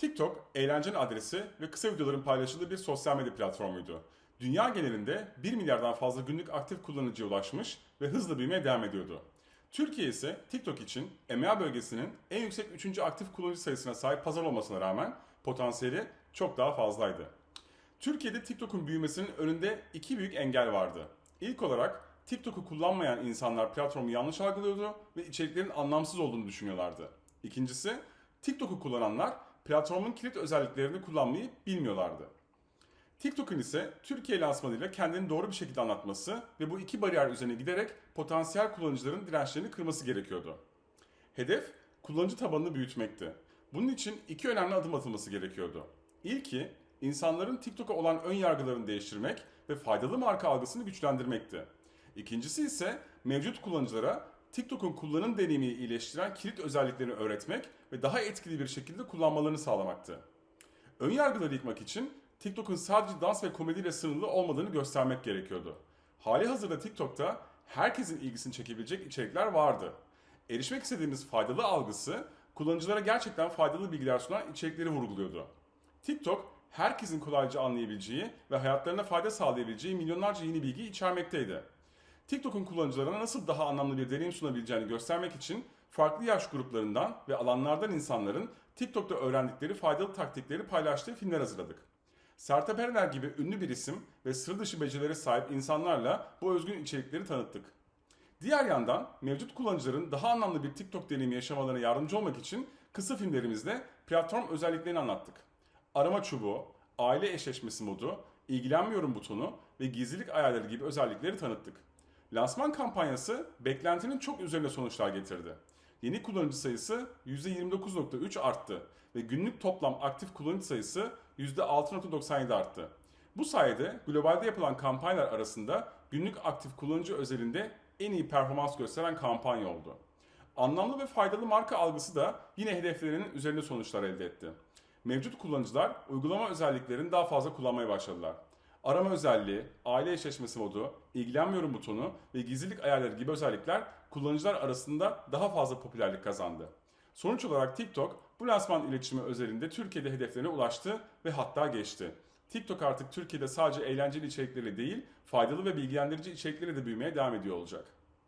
TikTok, eğlencenin adresi ve kısa videoların paylaşıldığı bir sosyal medya platformuydu. Dünya genelinde 1 milyardan fazla günlük aktif kullanıcıya ulaşmış ve hızla büyümeye devam ediyordu. Türkiye ise TikTok için EMEA bölgesinin en yüksek 3. aktif kullanıcı sayısına sahip pazar olmasına rağmen potansiyeli çok daha fazlaydı. Türkiye'de TikTok'un büyümesinin önünde iki büyük engel vardı. İlk olarak TikTok'u kullanmayan insanlar platformu yanlış algılıyordu ve içeriklerin anlamsız olduğunu düşünüyorlardı. İkincisi, TikTok'u kullananlar platformun kilit özelliklerini kullanmayı bilmiyorlardı. TikTok'un ise Türkiye lansmanıyla kendini doğru bir şekilde anlatması ve bu iki bariyer üzerine giderek potansiyel kullanıcıların dirençlerini kırması gerekiyordu. Hedef kullanıcı tabanını büyütmekti. Bunun için iki önemli adım atılması gerekiyordu. İlki insanların TikTok'a olan ön yargılarını değiştirmek ve faydalı marka algısını güçlendirmekti. İkincisi ise mevcut kullanıcılara TikTok'un kullanım deneyimini iyileştiren kilit özelliklerini öğretmek ve daha etkili bir şekilde kullanmalarını sağlamaktı. Ön yargıları yıkmak için TikTok'un sadece dans ve komediyle sınırlı olmadığını göstermek gerekiyordu. Hali hazırda TikTok'ta herkesin ilgisini çekebilecek içerikler vardı. Erişmek istediğimiz faydalı algısı kullanıcılara gerçekten faydalı bilgiler sunan içerikleri vurguluyordu. TikTok herkesin kolayca anlayabileceği ve hayatlarına fayda sağlayabileceği milyonlarca yeni bilgi içermekteydi. TikTok'un kullanıcılarına nasıl daha anlamlı bir deneyim sunabileceğini göstermek için farklı yaş gruplarından ve alanlardan insanların TikTok'ta öğrendikleri faydalı taktikleri paylaştığı filmler hazırladık. Sertab Erener gibi ünlü bir isim ve sıra dışı becerilere sahip insanlarla bu özgün içerikleri tanıttık. Diğer yandan mevcut kullanıcıların daha anlamlı bir TikTok deneyimi yaşamalarına yardımcı olmak için kısa filmlerimizde platform özelliklerini anlattık. Arama çubuğu, aile eşleşmesi modu, ilgilenmiyorum butonu ve gizlilik ayarları gibi özellikleri tanıttık. Lansman kampanyası beklentinin çok üzerine sonuçlar getirdi. Yeni kullanıcı sayısı %29.3 arttı ve günlük toplam aktif kullanıcı sayısı %6.97 arttı. Bu sayede globalde yapılan kampanyalar arasında günlük aktif kullanıcı özelinde en iyi performans gösteren kampanya oldu. Anlamlı ve faydalı marka algısı da yine hedeflerinin üzerinde sonuçlar elde etti. Mevcut kullanıcılar uygulama özelliklerini daha fazla kullanmaya başladılar. Arama özelliği, aile eşleşmesi modu, ilgilenmiyorum butonu ve gizlilik ayarları gibi özellikler kullanıcılar arasında daha fazla popülerlik kazandı. Sonuç olarak TikTok bu lansman iletişimi özelinde Türkiye'de hedeflerine ulaştı ve hatta geçti. TikTok artık Türkiye'de sadece eğlenceli içerikleriyle değil, faydalı ve bilgilendirici içerikleriyle de büyümeye devam ediyor olacak.